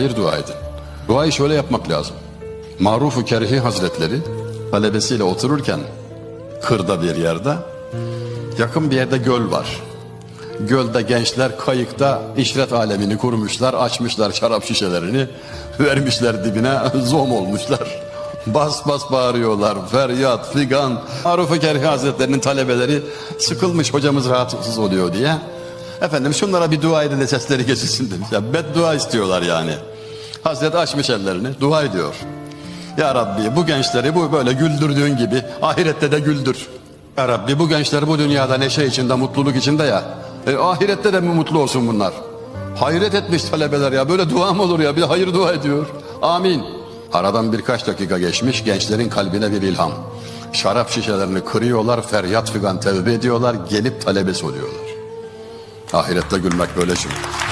Hayır dua edin. Duayı şöyle yapmak lazım. Maruf-u Kerhi Hazretleri talebesiyle otururken kırda bir yerde yakın bir yerde göl var. Gölde gençler kayıkta işret alemini kurmuşlar, açmışlar şarap şişelerini, vermişler dibine, zom olmuşlar. Bas bas bağırıyorlar, feryat, figan. Maruf-u Kerhi Hazretlerinin talebeleri sıkılmış hocamız rahatsız oluyor diye. Efendim şunlara bir dua edin de sesleri kesilsin demiş. Ya beddua istiyorlar yani. Hazret açmış ellerini, dua ediyor. Ya Rabbi bu gençleri bu böyle güldürdüğün gibi ahirette de güldür. Ya Rabbi bu gençler bu dünyada neşe içinde, mutluluk içinde ya. E, ahirette de mi mutlu olsun bunlar? Hayret etmiş talebeler ya. Böyle dua mı olur ya? Bir hayır dua ediyor. Amin. Aradan birkaç dakika geçmiş gençlerin kalbine bir ilham. Şarap şişelerini kırıyorlar, feryat figan tevbe ediyorlar, gelip talebesi oluyorlar. Ahirette gülmek böyle çünkü.